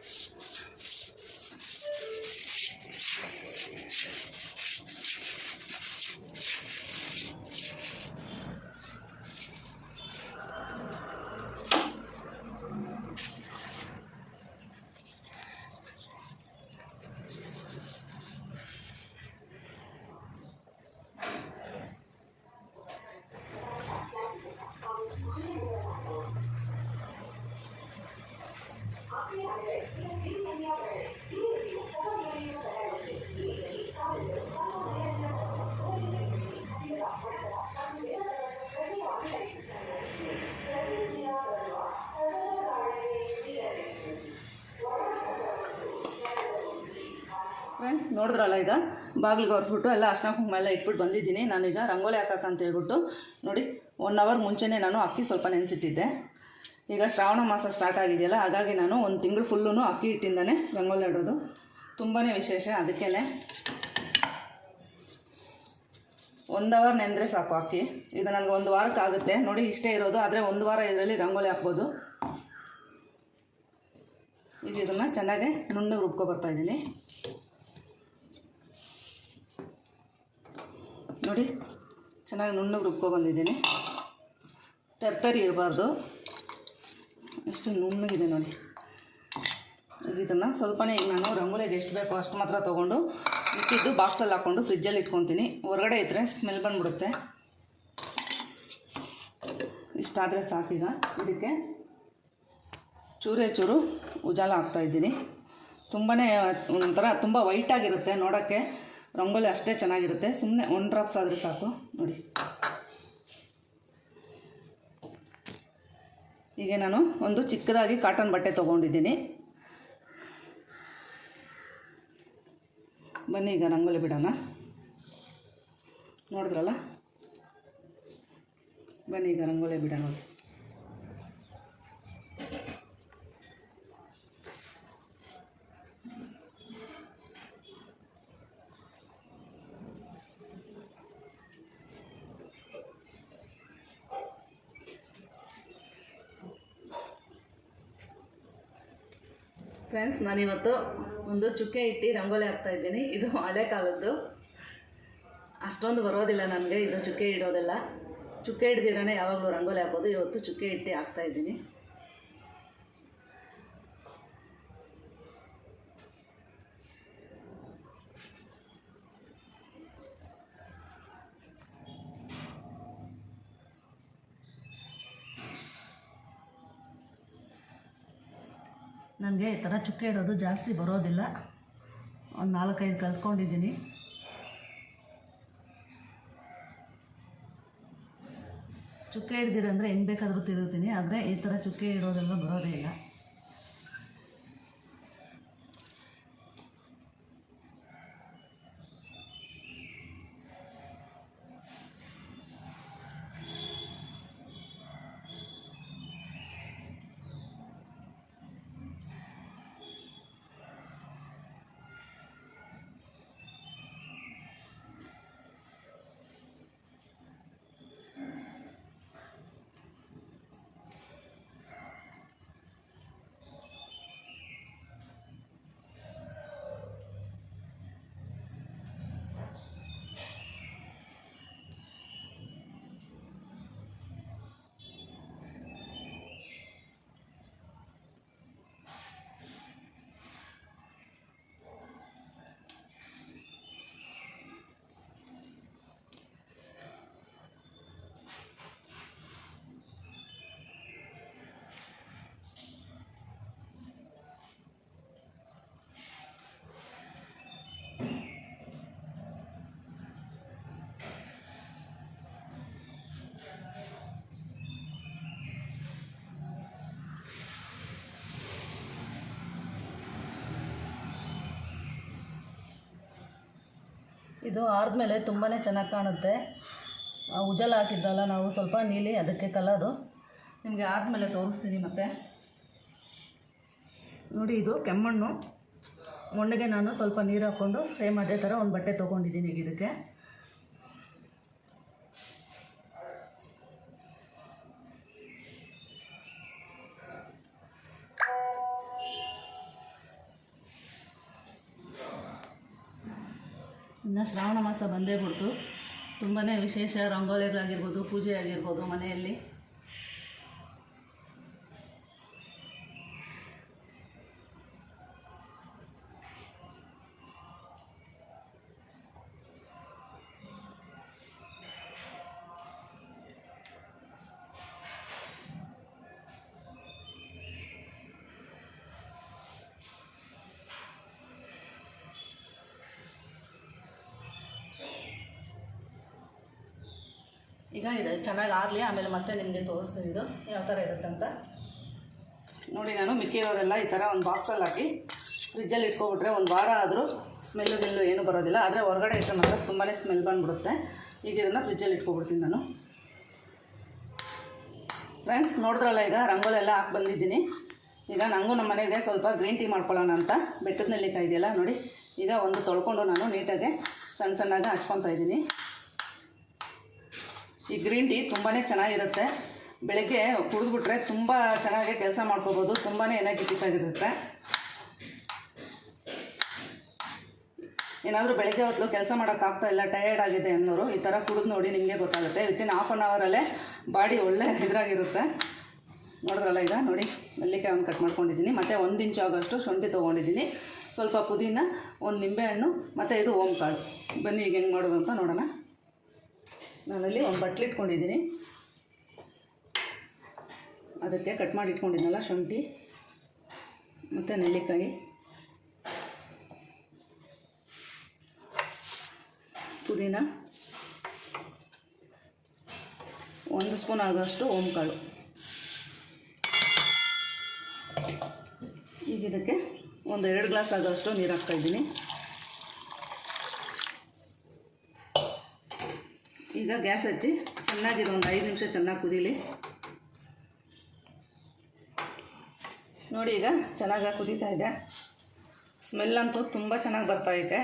私も一緒にいる。ನೋಡಿದ್ರಲ್ಲ ಈಗ? ಬಾಗಿಲಿಗೆ ಒರೆಸ್ಬಿಟ್ಟು ಎಲ್ಲ ಅರ್ಶಿನ ಕುಂಕುಮ ಎಲ್ಲ ಇಟ್ಬಿಟ್ಟು ಬಂದಿದ್ದೀನಿ. ನಾನೀಗ ರಂಗೋಲಿ ಹಾಕಕ್ಕಂತ ಹೇಳ್ಬಿಟ್ಟು ನೋಡಿ ಒನ್ ಅವರ್ ಮುಂಚೆನೇ ನಾನು ಅಕ್ಕಿ ಸ್ವಲ್ಪ ನೆನೆಸಿಟ್ಟಿದ್ದೆ. ಈಗ ಶ್ರಾವಣ ಮಾಸ ಸ್ಟಾರ್ಟ್ ಆಗಿದೆಯಲ್ಲ, ಹಾಗಾಗಿ ನಾನು ಒಂದು ತಿಂಗಳು ಫುಲ್ಲು ಅಕ್ಕಿ ಹಿಟ್ಟಿಂದನೇ ರಂಗೋಲಿ ಇಡೋದು ತುಂಬಾ ವಿಶೇಷ ಅದಕ್ಕೇ ಒಂದು ಅವರ್ ನೆಂದರೆ ಸಾಕು ಅಕ್ಕಿ. ಇದು ನನಗೆ ಒಂದು ವಾರಕ್ಕೆ ಆಗುತ್ತೆ. ನೋಡಿ, ಇಷ್ಟೇ ಇರೋದು, ಆದರೆ ಒಂದು ವಾರ ಇದರಲ್ಲಿ ರಂಗೋಲಿ ಹಾಕ್ಬೋದು. ಈಗ ಇದನ್ನು ಚೆನ್ನಾಗಿ ನುಣ್ಣಗೆ ರುಬ್ಕೊ ಬರ್ತಾ ನೋಡಿ. ಚೆನ್ನಾಗಿ ನುಣ್ಣಗೆ ರುಬ್ಕೊಬಂದಿದ್ದೀನಿ ತರ್ತರಿ ಇರಬಾರ್ದು. ಎಷ್ಟು ನುಣ್ಣಗಿದೆ ನೋಡಿ. ಇದನ್ನು ಸ್ವಲ್ಪನೇ ಈಗ ನಾನು ರಂಗೋಲಿಗೆ ಎಷ್ಟು ಬೇಕೋ ಅಷ್ಟು ಮಾತ್ರ ತೊಗೊಂಡು ಇಟ್ಟಿದ್ದು ಬಾಕ್ಸಲ್ಲಿ ಹಾಕ್ಕೊಂಡು ಫ್ರಿಜ್ಜಲ್ಲಿ ಇಟ್ಕೊತೀನಿ. ಹೊರಗಡೆ ಇದ್ದರೆ ಸ್ಮೆಲ್ ಬಂದ್ಬಿಡುತ್ತೆ. ಇಷ್ಟಾದರೆ ಸಾಕೀಗ ಇದಕ್ಕೆ ಚೂರೇ ಚೂರು ಉಜಾಲ ಹಾಕ್ತಾಯಿದ್ದೀನಿ ತುಂಬಾ ಒಂಥರ ತುಂಬ ವೈಟಾಗಿರುತ್ತೆ ನೋಡೋಕ್ಕೆ. ರಂಗೋಲಿ ಅಷ್ಟೇ ಚೆನ್ನಾಗಿರುತ್ತೆ. ಸುಮ್ಮನೆ ಒನ್ ಡ್ರಾಪ್ಸ್ ಆದರೆ ಸಾಕು. ನೋಡಿ. ಹೀಗೆ ನಾನು ಒಂದು ಚಿಕ್ಕದಾಗಿ ಕಾಟನ್ ಬಟ್ಟೆ ತೊಗೊಂಡಿದ್ದೀನಿ. ಬನ್ನಿ ಈಗ ರಂಗೋಲಿ ಬಿಡೋಣ. ನೋಡಿದ್ರಲ್ಲ? ಬನ್ನಿ ಈಗ ರಂಗೋಲಿ ಬಿಡೋಣ. ಫ್ರೆಂಡ್ಸ್ ನಾನಿವತ್ತು ಒಂದು ಚುಕ್ಕೆ ಇಟ್ಟು ರಂಗೋಲಿ ಹಾಕ್ತಾ ಇದ್ದೀನಿ. ಇದು ಹಳೆ ಕಾಲದ್ದು. ಅಷ್ಟೊಂದು ಬರೋದಿಲ್ಲ ನನಗೆ, ಇದು ಚುಕ್ಕೆ ಇಡೋದಿಲ್ಲ. ಚುಕ್ಕೆ ಹಿಡ್ದಿರೋನೇ ಯಾವಾಗಲೂ ರಂಗೋಲಿ ಹಾಕೋದು. ಇವತ್ತು ಚುಕ್ಕೆ ಇಟ್ಟು ಹಾಕ್ತಾ ನನಗೆ ಈ ಥರ ಚುಕ್ಕೆ ಇಡೋದು ಜಾಸ್ತಿ ಬರೋದಿಲ್ಲ. ಒಂದು ನಾಲ್ಕೈದು ಕಲ್ತ್ಕೊಂಡಿದ್ದೀನಿ. ಚುಕ್ಕೆ ಹಿಡ್ದಿರಂದರೆ ಹೆಂಗೆ ಬೇಕಾದರೂ ತಿರುಗುತ್ತೀನಿ ಆದರೆ ಈ ಥರ ಚುಕ್ಕೆ ಇಡೋದೆಲ್ಲ ಬರೋದೇ ಇಲ್ಲ. ಇದು ಆದಮೇಲೆ ತುಂಬಾ ಚೆನ್ನಾಗಿ ಕಾಣುತ್ತೆ. ಉಜಲ್ ಹಾಕಿದ್ರಲ್ಲ, ನಾವು ಸ್ವಲ್ಪ ನೀಲಿ, ಅದಕ್ಕೆ ಕಲರು. ನಿಮಗೆ ಆದಮೇಲೆ ತೋರಿಸ್ತೀನಿ ಮತ್ತೆ. ನೋಡಿ ಇದು ಕೆಮ್ಮಣ್ಣು. ಮಣ್ಣಿಗೆ ನಾನು ಸ್ವಲ್ಪ ನೀರು ಹಾಕ್ಕೊಂಡು ಸೇಮ್ ಅದೇ ಥರ ಒಂದು ಬಟ್ಟೆ ತೊಗೊಂಡಿದ್ದೀನಿ ಈಗ ಇದಕ್ಕೆ. ಇನ್ನು ಶ್ರಾವಣ ಮಾಸ ಬಂದೇ ಬಿಡ್ತು ತುಂಬಾ ವಿಶೇಷ ರಂಗೋಲಿಗಳಾಗಿರ್ಬೋದು ಪೂಜೆ ಆಗಿರ್ಬೋದು ಮನೆಯಲ್ಲಿ. ಈಗ ಇದು, ಚೆನ್ನಾಗಿ ಆಗಲಿ, ಆಮೇಲೆ ಮತ್ತೆ ನಿಮಗೆ ತೋರಿಸ್ತೀನಿ ಇದು. ಯಾವ ಥರ ಇರುತ್ತೆ ಅಂತ. ನೋಡಿ ನಾನು ಮಿಕ್ಕಿರೋರೆಲ್ಲ ಈ ಥರ ಒಂದು ಬಾಕ್ಸಲ್ಲಿ ಹಾಕಿ ಫ್ರಿಜ್ಜಲ್ಲಿ ಇಟ್ಕೊಬಿಟ್ರೆ ಒಂದು ವಾರ ಆದರೂ ಸ್ಮೆಲ್ಲು ಗಿಲ್ಲು ಏನೂ ಬರೋದಿಲ್ಲ. ಆದರೆ ಹೊರಗಡೆ ಇಟ್ಟರೆ ಮಾತ್ರ ತುಂಬಾ ಸ್ಮೆಲ್ ಬಂದುಬಿಡುತ್ತೆ. ಈಗ ಇದನ್ನು ಫ್ರಿಜ್ಜಲ್ಲಿ ಇಟ್ಕೊಬಿಡ್ತೀನಿ ನಾನು. ಫ್ರೆಂಡ್ಸ್ ನೋಡಿದ್ರಲ್ಲ ಈಗ ರಂಗೋಲೆಲ್ಲ ಹಾಕಿ ಬಂದಿದ್ದೀನಿ. ಈಗ ನನಗೂ ನಮ್ಮ ಮನೆಗೆ ಸ್ವಲ್ಪ ಗ್ರೀನ್ ಟೀ ಮಾಡ್ಕೊಳ್ಳೋಣ ಅಂತ. ಬೆಟ್ಟದ ನೆಲ್ಲಿಕಾಯಿ ಇದೆಯಲ್ಲ ನೋಡಿ. ಈಗ ಒಂದು ತೊಳ್ಕೊಂಡು ನಾನು ನೀಟಾಗಿ ಸಣ್ಣ ಸಣ್ಣಗೆ ಹಚ್ಕೊತಾ ಇದ್ದೀನಿ. ಈ ಗ್ರೀನ್ ಟೀ ತುಂಬಾ ಚೆನ್ನಾಗಿರುತ್ತೆ. ಬೆಳಗ್ಗೆ ಕುಡಿದ್ಬಿಟ್ರೆ ತುಂಬ ಚೆನ್ನಾಗಿ ಕೆಲಸ ಮಾಡ್ಕೋಬೋದು. ತುಂಬಾ ಎನರ್ಜೆಟಿಕ್ ಆಗಿರುತ್ತೆ. ಏನಾದರೂ ಬೆಳಗ್ಗೆ ಹೊತ್ತು ಕೆಲಸ ಮಾಡೋಕ್ಕಾಗ್ತಾ ಇಲ್ಲ ಟಯರ್ಡ್ ಆಗಿದೆ ಅನ್ನೋರು ಈ ಥರ ಕುಡಿದು ನೋಡಿ ನಿಮಗೆ ಗೊತ್ತಾಗುತ್ತೆ. ವಿತಿನ್ ಹಾಫ್ ಆನ್ ಅವರಲ್ಲೇ ಬಾಡಿ ಒಳ್ಳೆ ಇದ್ರಾಗಿರುತ್ತೆ. ನೋಡಿದ್ರಲ್ಲ ಈಗ? ನೋಡಿ ನೆಲ್ಲಿಕಾಯಿ ಒಂದು ಕಟ್ ಮಾಡ್ಕೊಂಡಿದ್ದೀನಿ. ಮತ್ತು ಒಂದು ಇಂಚು ಆಗೋಷ್ಟು ಶುಂಠಿ ತೊಗೊಂಡಿದ್ದೀನಿ. ಸ್ವಲ್ಪ ಪುದೀನ, ಒಂದು ನಿಂಬೆಹಣ್ಣು, ಮತ್ತು ಇದು ಓಂಕಾಳು. ಬನ್ನಿ, ಈಗ ಹೆಂಗೆ ಮಾಡೋದು ಅಂತ ನೋಡೋಣ. ನಾನಲ್ಲಿ ಒಂದು ಬಟ್ಲು ಇಟ್ಕೊಂಡಿದ್ದೀನಿ. ಅದಕ್ಕೆ ಕಟ್ ಮಾಡಿ ಇಟ್ಕೊಂಡಿದ್ನಲ್ಲ ಶುಂಠಿ, ಮತ್ತು ನೆಲ್ಲಿಕಾಯಿ. ಪುದೀನ. ಒಂದು ಸ್ಪೂನ್ ಆಗೋಷ್ಟು ಓಂಕಾಳು. ಈಗ ಇದಕ್ಕೆ ಒಂದು ಎರಡು ಗ್ಲಾಸ್ ಆಗೋಷ್ಟು ನೀರು ಹಾಕ್ತಾಯಿದ್ದೀನಿ ಈಗ ಗ್ಯಾಸ್ ಹಚ್ಚಿ ಚೆನ್ನಾಗಿದೆ, ಒಂದು ಐದು ನಿಮಿಷ ಚೆನ್ನಾಗಿ ಕುದೀಲಿ. ನೋಡಿ ಈಗ ಚೆನ್ನಾಗಿ ಕುದೀತಾ ಇದೆ. ಸ್ಮೆಲ್ ಅಂತೂ ತುಂಬ ಚೆನ್ನಾಗಿ ಬರ್ತಾಯಿದೆ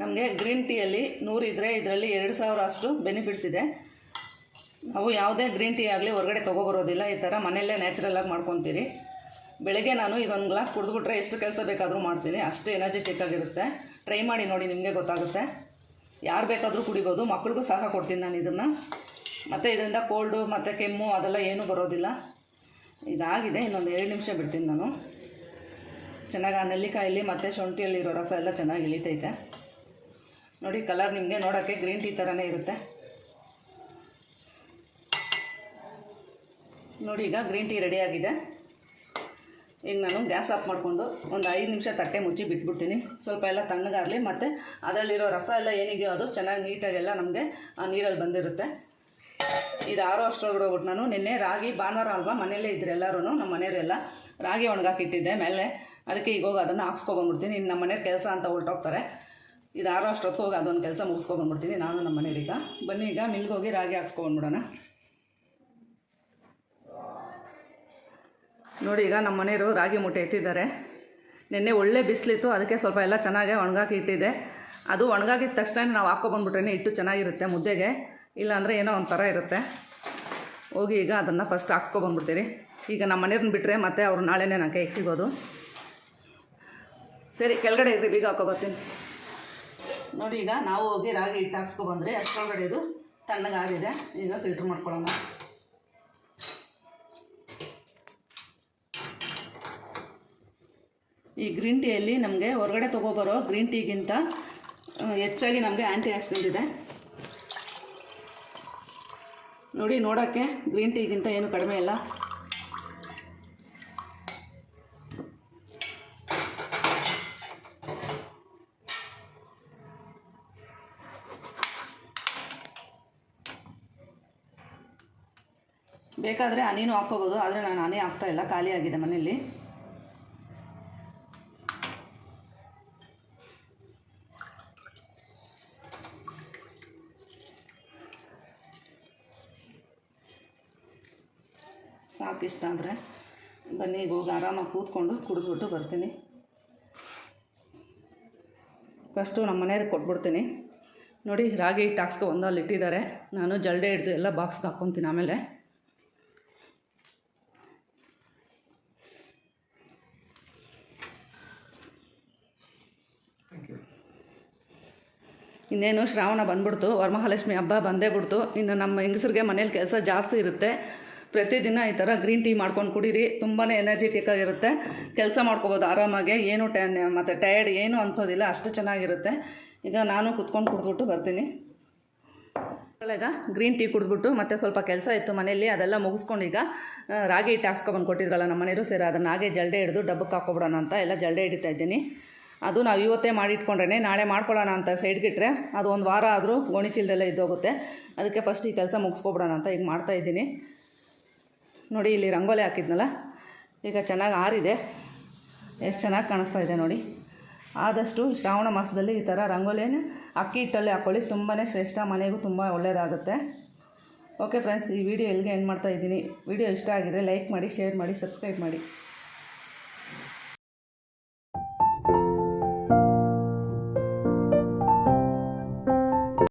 ನಮಗೆ ಗ್ರೀನ್ ಟೀಯಲ್ಲಿ ನೂರಿದ್ರೆ ಇದರಲ್ಲಿ ಎರಡು ಸಾವಿರ ಅಷ್ಟು ಬೆನಿಫಿಟ್ಸ್ ಇದೆ. ನಾವು ಯಾವುದೇ ಗ್ರೀನ್ ಟೀ ಆಗಲಿ ಹೊರಗಡೆ ತೊಗೊಬರೋದಿಲ್ಲ. ಈ ಥರ ಮನೆಯಲ್ಲೇ ನ್ಯಾಚುರಲಾಗಿ ಮಾಡ್ಕೊತೀರಿ. ಬೆಳಗ್ಗೆ ನಾನು ಇದೊಂದು ಗ್ಲಾಸ್ ಕುಡಿದ್ಬಿಟ್ರೆ ಎಷ್ಟು ಕೆಲಸ ಬೇಕಾದರೂ ಮಾಡ್ತೀನಿ. ಅಷ್ಟು ಎನರ್ಜೆಟಿಕ್ ಆಗಿರುತ್ತೆ. ಟ್ರೈ ಮಾಡಿ ನೋಡಿ, ನಿಮಗೆ ಗೊತ್ತಾಗುತ್ತೆ. ಯಾರು ಬೇಕಾದರೂ ಕುಡಿಬೋದು, ಮಕ್ಳಿಗೂ ಸಹ ಕೊಡ್ತೀನಿ ನಾನು ಇದನ್ನು. ಮತ್ತು ಇದರಿಂದ ಕೋಲ್ಡು ಮತ್ತು ಕೆಮ್ಮು ಅದೆಲ್ಲ ಏನೂ ಬರೋದಿಲ್ಲ. ಇದಾಗಿದೆ, ಇನ್ನೊಂದು ಎರಡು ನಿಮಿಷ ಬಿಡ್ತೀನಿ ನಾನು. ಚೆನ್ನಾಗಿ ಆ ನೆಲ್ಲಿಕಾಯಲ್ಲಿ ಮತ್ತು ಶುಂಠಿಯಲ್ಲಿರೋ ರಸ ಎಲ್ಲ ಚೆನ್ನಾಗಿ ಇಳಿತೈತೆ. ನೋಡಿ ಕಲರ್ ನಿಮಗೆ ನೋಡೋಕ್ಕೆ ಗ್ರೀನ್ ಟೀ ಥರನೇ ಇರುತ್ತೆ. ನೋಡಿ, ಈಗ ಗ್ರೀನ್ ಟೀ ರೆಡಿಯಾಗಿದೆ ಈಗ ನಾನು ಗ್ಯಾಸ್ ಆಫ್ ಮಾಡಿಕೊಂಡು ಒಂದು ಐದು ನಿಮಿಷ ತಟ್ಟೆ ಮುಚ್ಚಿ ಬಿಟ್ಬಿಡ್ತೀನಿ. ಸ್ವಲ್ಪ ಎಲ್ಲ ತಣ್ಣಗಾಗಲಿ, ಮತ್ತು ಅದರಲ್ಲಿರೋ ರಸ ಎಲ್ಲ ಏನಿದೆಯೋ ಅದು ಚೆನ್ನಾಗಿ ನೀಟಾಗೆಲ್ಲ ನಮಗೆ ಆ ನೀರಲ್ಲಿ ಬಂದಿರುತ್ತೆ. ಇದು ಆರೋ ಅಷ್ಟರೊಳಗಡೆ ಹೋಗ್ಬಿಟ್ಟು ನಾನು ನಿನ್ನೆ ರಾಗಿ, ಭಾನುವಾರ ಅಲ್ವಾ, ಮನೆಯಲ್ಲೇ ಇದ್ರು ಎಲ್ಲರೂ ನಮ್ಮ ಮನೆಯವರೆಲ್ಲ ರಾಗಿ ಒಣಗಾಕಿಟ್ಟಿದ್ದೆ ಮೇಲೆ. ಅದಕ್ಕೆ ಈಗ ಹೋಗಿ ಅದನ್ನು ಹಾಕ್ಸ್ಕೊಬಂದ್ಬಿಡ್ತೀನಿ ಇನ್ನು ನಮ್ಮ ಮನೆಯವ್ರ ಕೆಲಸ ಅಂತ ಹೊರಟೋಗ್ತಾರೆ. ಇದು ಆರೋ ಅಷ್ಟೊತ್ತಿಗೆ ಹೋಗಿ ಅದೊಂದು ಕೆಲಸ ಮುಗಿಸ್ಕೊಬಂದ್ಬಿಡ್ತೀನಿ ನಾನು ನಮ್ಮ ಮನೆಯವ್ರೀಗ ಬನ್ನಿ ಈಗ ಮಿಲ್ಗೆ ಹೋಗಿ ರಾಗಿ ಹಾಕ್ಸ್ಕೊಬಂದ್ಬಿಡೋಣ ನೋಡಿ ಈಗ ನಮ್ಮ ಮನೆಯವರು ರಾಗಿ ಮುಟ್ಟೆ ಎತ್ತಿದ್ದಾರೆ. ನಿನ್ನೆ ಒಳ್ಳೆ ಬಿಸಿಲಿತ್ತು, ಅದಕ್ಕೆ ಸ್ವಲ್ಪ ಎಲ್ಲ ಚೆನ್ನಾಗೆ ಒಣಗಾಕಿ ಇಟ್ಟಿದ್ದೆ. ಅದು ಒಣಗಾಕಿದ ತಕ್ಷಣ ನಾವು ಹಾಕ್ಕೊಬಂದ್ಬಿಟ್ರೆ ಇಟ್ಟು ಚೆನ್ನಾಗಿರುತ್ತೆ ಮುದ್ದೆಗೆ. ಇಲ್ಲಾಂದರೆ ಏನೋ ಒಂಥರ ಇರುತ್ತೆ. ಹೋಗಿ ಈಗ ಅದನ್ನು ಫಸ್ಟ್ ಹಾಕ್ಸ್ಕೊಬಂದ್ಬಿಡ್ತೀರಿ ಈಗ ನಮ್ಮ ಮನೆಯವ್ರನ್ನ ಬಿಟ್ಟರೆ ಮತ್ತೆ ಅವ್ರು ನಾಳೆನೇ ನಾನು ಕೈಗೆ ಸಿಗೋದು ಸರಿ, ಕೆಳಗಡೆ ಇದ್ರಿ ಬೀಗ ಹಾಕ್ಕೊಬರ್ತೀನಿ ನೋಡಿ ಈಗ ನಾವು ಹೋಗಿ ರಾಗಿ ಹಿಟ್ಟು ಹಾಕ್ಸ್ಕೊಬಂದ್ರೆ ಅಷ್ಟೊಳಗಡೆ ಇದು ತಣ್ಣಗಾಗಿದೆ. ಈಗ ಫಿಲ್ಟ್ರ್ ಮಾಡ್ಕೊಳ್ಳೋಣ. ಈ ಗ್ರೀನ್ ಟೀಯಲ್ಲಿ ನಮಗೆ ಹೊರಗಡೆ ತೊಗೊಬರೋ ಗ್ರೀನ್ ಟೀಗಿಂತ ಹೆಚ್ಚಾಗಿ ನಮಗೆ ಆ್ಯಂಟಿ ಆಕ್ಸಿಡೆಂಟ್ ಇದೆ. ನೋಡಿ, ನೋಡೋಕ್ಕೆ ಗ್ರೀನ್ ಟೀಗಿಂತ ಏನು ಕಡಿಮೆ ಇಲ್ಲ. ಬೇಕಾದರೆ ಹನಿನೂ ಹಾಕ್ಕೋಬೋದು, ಆದರೆ ನಾನು ಹನಿ ಹಾಕ್ತಾ ಇಲ್ಲ, ಖಾಲಿ ಆಗಿದೆ ಮನೆಯಲ್ಲಿ ಇಷ್ಟ ಅಂದರೆ ಬನ್ನಿ, ಈಗ ಹೋಗಿ ಆರಾಮಾಗಿ ಕೂತ್ಕೊಂಡು ಕುಡಿದ್ಬಿಟ್ಟು ಬರ್ತೀನಿ. ಫಸ್ಟು ನಮ್ಮ ಮನೆಯವ್ರಿಗೆ ಕೊಟ್ಬಿಡ್ತೀನಿ. ನೋಡಿ, ರಾಗಿ ಹಿಟ್ಟು ಒಂದಲ್ಲಿ ಇಟ್ಟಿದ್ದಾರೆ. ನಾನು ಜಲ್ಡೆ ಹಿಡ್ದು ಎಲ್ಲ ಬಾಕ್ಸ್ಗೆ ಹಾಕ್ಕೊತೀನಿ ಆಮೇಲೆ. ಇನ್ನೇನು ಶ್ರಾವಣ ಬಂದ್ಬಿಡ್ತು, ವರಮಹಾಲಕ್ಷ್ಮಿ ಹಬ್ಬ ಬಂದೇ ಬಿಡ್ತು. ಇನ್ನು ನಮ್ಮ ಹೆಂಗಸ್ರಿಗೆ ಮನೇಲಿ ಕೆಲಸ ಜಾಸ್ತಿ ಇರುತ್ತೆ. ಪ್ರತಿದಿನ ಈ ಥರ ಗ್ರೀನ್ ಟೀ ಮಾಡ್ಕೊಂಡು ಕುಡೀರಿ ತುಂಬಾ ಎನರ್ಜೆಟಿಕ್ ಆಗಿರುತ್ತೆ. ಕೆಲಸ ಮಾಡ್ಕೋಬೋದು ಆರಾಮಾಗಿ, ಏನು ಟ್ಯಾ ಮತ್ತು ಟಯರ್ಡ್ ಏನು ಅನ್ಸೋದಿಲ್ಲ, ಅಷ್ಟು ಚೆನ್ನಾಗಿರುತ್ತೆ. ಈಗ ನಾನು ಕುತ್ಕೊಂಡು ಕುಡಿದ್ಬಿಟ್ಟು ಬರ್ತೀನಿ. ಈಗ ಗ್ರೀನ್ ಟೀ ಕುಡಿದ್ಬಿಟ್ಟು ಮತ್ತೆ ಸ್ವಲ್ಪ ಕೆಲಸ ಇತ್ತು ಮನೆಯಲ್ಲಿ, ಅದೆಲ್ಲ ಮುಗಿಸ್ಕೊಂಡು ಈಗ ರಾಗಿ ಹಿಟ್ಟು ಹಾಕ್ಸ್ಕೊಬಂದು ಕೊಟ್ಟಿದ್ರಲ್ಲ, ನಮ್ಮ ಮನೆಯವರು ಸೇರಿ ಅದನ್ನು ಹಾಗೆ ಜಲ್ಡೆ ಹಿಡಿದು ಡಬ್ಬಕ್ಕೆ ಹಾಕ್ಕೊಬಿಡೋಣ ಅಂತ ಎಲ್ಲ ಜಲ್ಡೆ ಹಿಡಿತಾ ಇದ್ದೀನಿ. ಅದು ನಾವು ಇವತ್ತೇ ಮಾಡಿ ಇಟ್ಕೊಂಡ್ರೆ ನಾಳೆ ಮಾಡ್ಕೊಳ್ಳೋಣ ಅಂತ ಸೈಡ್ಗಿಟ್ರೆ ಅದು ಒಂದು ವಾರ ಆದರೂ ಗೋಣಿಚೀಲದಲ್ಲೇ ಇದ್ದೋಗುತ್ತೆ. ಅದಕ್ಕೆ ಫಸ್ಟ್ ಈ ಕೆಲಸ ಮುಗಿಸ್ಕೊಬಿಡೋಣ ಅಂತ ಈಗ ಮಾಡ್ತಾ ಇದ್ದೀನಿ. ನೋಡಿ, ಇಲ್ಲಿ ರಂಗೋಲಿ ಹಾಕಿದ್ನಲ್ಲ? ಈಗ ಚೆನ್ನಾಗಿ ಆರಿದೆ. ಎಷ್ಟು ಚೆನ್ನಾಗಿ ಕಾಣಿಸ್ತಾ ಇದೆ ನೋಡಿ. ಆದಷ್ಟು ಶ್ರಾವಣ ಮಾಸದಲ್ಲಿ ಈ ಥರ ರಂಗೋಲಿಯನ್ನು ಅಕ್ಕಿ ಹಿಟ್ಟಲ್ಲಿ ಹಾಕ್ಕೊಳ್ಳಿ ತುಂಬಾ ಶ್ರೇಷ್ಠ, ಮನೆಗೂ ತುಂಬ ಒಳ್ಳೆಯದಾಗುತ್ತೆ ಓಕೆ ಫ್ರೆಂಡ್ಸ್ ಈ ವಿಡಿಯೋ ಎಲ್ಲಿಗೆ ಏನು ಮಾಡ್ತಾ ಇದ್ದೀನಿ. ವಿಡಿಯೋ ಇಷ್ಟ ಆಗಿದ್ರೆ ಲೈಕ್ ಮಾಡಿ ಶೇರ್ ಮಾಡಿ ಸಬ್ಸ್ಕ್ರೈಬ್ ಮಾಡಿ.